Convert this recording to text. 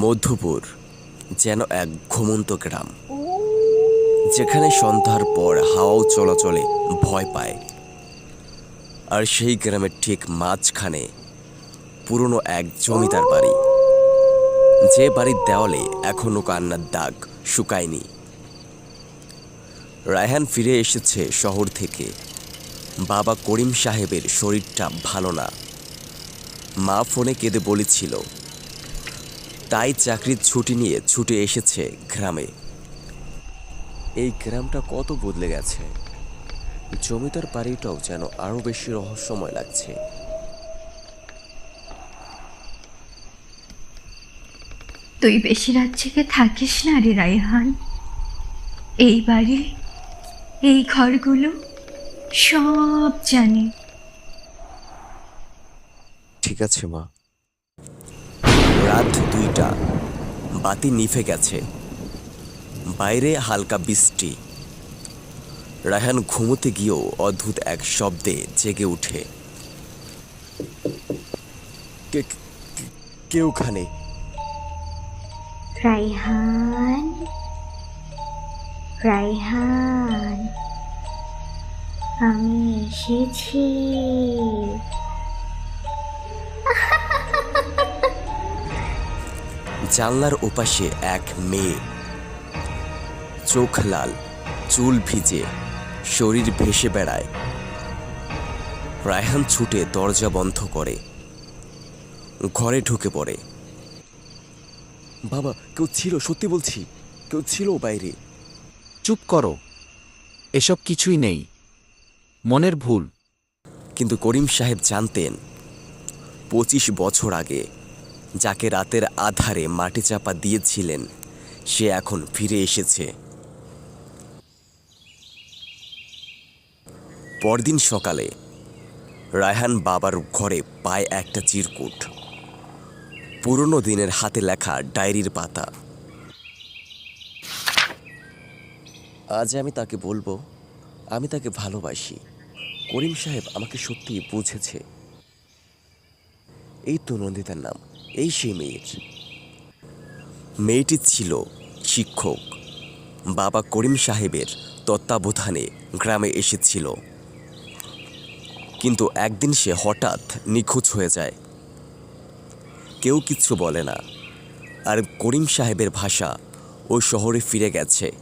মধ্যপুর যেন এক ঘুমন্ত গ্রাম, যেখানে সন্ধ্যার পর হাওয়াও চলাচলে ভয় পায়। আর সেই গ্রামের ঠিক মাঝখানে পুরনো এক জমিদার বাড়ি, যে বাড়ির দেওয়ালে এখনও কান্নার দাগ শুকায়নি। রায়হান ফিরে এসেছে শহর থেকে। বাবা করিম সাহেবের শরীরটা ভালো না। মা ফোনে কেঁদে বলেছিল তাই চাকরির ছুটি নিয়ে ছুটে এসেছে গ্রামে। এই গ্রামটা কত বদলে গেছে? জমিদার বাড়িটাও যেন আরও বেশি রহস্যময় লাগছে। তুই বেশি রাত জেগে থাকিস না রে রায়হান। এই বাড়ি এই ঘরগুলো সব জানি। ঠিক আছে মা। রাত দুইটা বাতি নিভে গেছে। বাইরে হালকা বৃষ্টি। রায়হান ঘুমোতে গিয়েও অদ্ভুত এক শব্দে জেগে উঠে। কে- কে- কে ওখানে? রায়হান? রায়হান, আমি এসেছি। জানলার ওপাশে এক মেয়ে। চোখ লাল চুল ভিজে শরীর ভেসে বেড়ায়। রায়হান ছুটে দরজা বন্ধ করে। ঘরে ঢুকে পড়ে। বাবা কেউ ছিল সত্যি বলছি কেউ ছিল বাইরে। চুপ করো এসব কিছুই নেই মনের ভুল। কিন্তু করিম সাহেব জানতেন পঁচিশ বছর আগে যাকে রাতের আধারে মাটি চাপা দিয়েছিলেন, সে এখন ফিরে এসেছে। পরদিন সকালে, রায়হান বাবার ঘরে পায় একটা চিরকুট। পুরনো দিনের হাতে লেখা ডায়েরির পাতা। আজ আমি তাকে বলব, আমি তাকে ভালোবাসি। করিম সাহেব আমাকে সত্যিই বুঝেছে। এই তো নন্দিতার নাম। এই সেই মেয়ের। মেয়েটি ছিল শিক্ষক। বাবা করিম সাহেবের তত্ত্বাবধানে গ্রামে এসেছিল। কিন্তু একদিন সে হঠাৎ নিখোঁজ হয়ে যায়। কেউ কিছু বলে না। আর করিম সাহেবের ভাষা ওই শহরে ফিরে গেছে।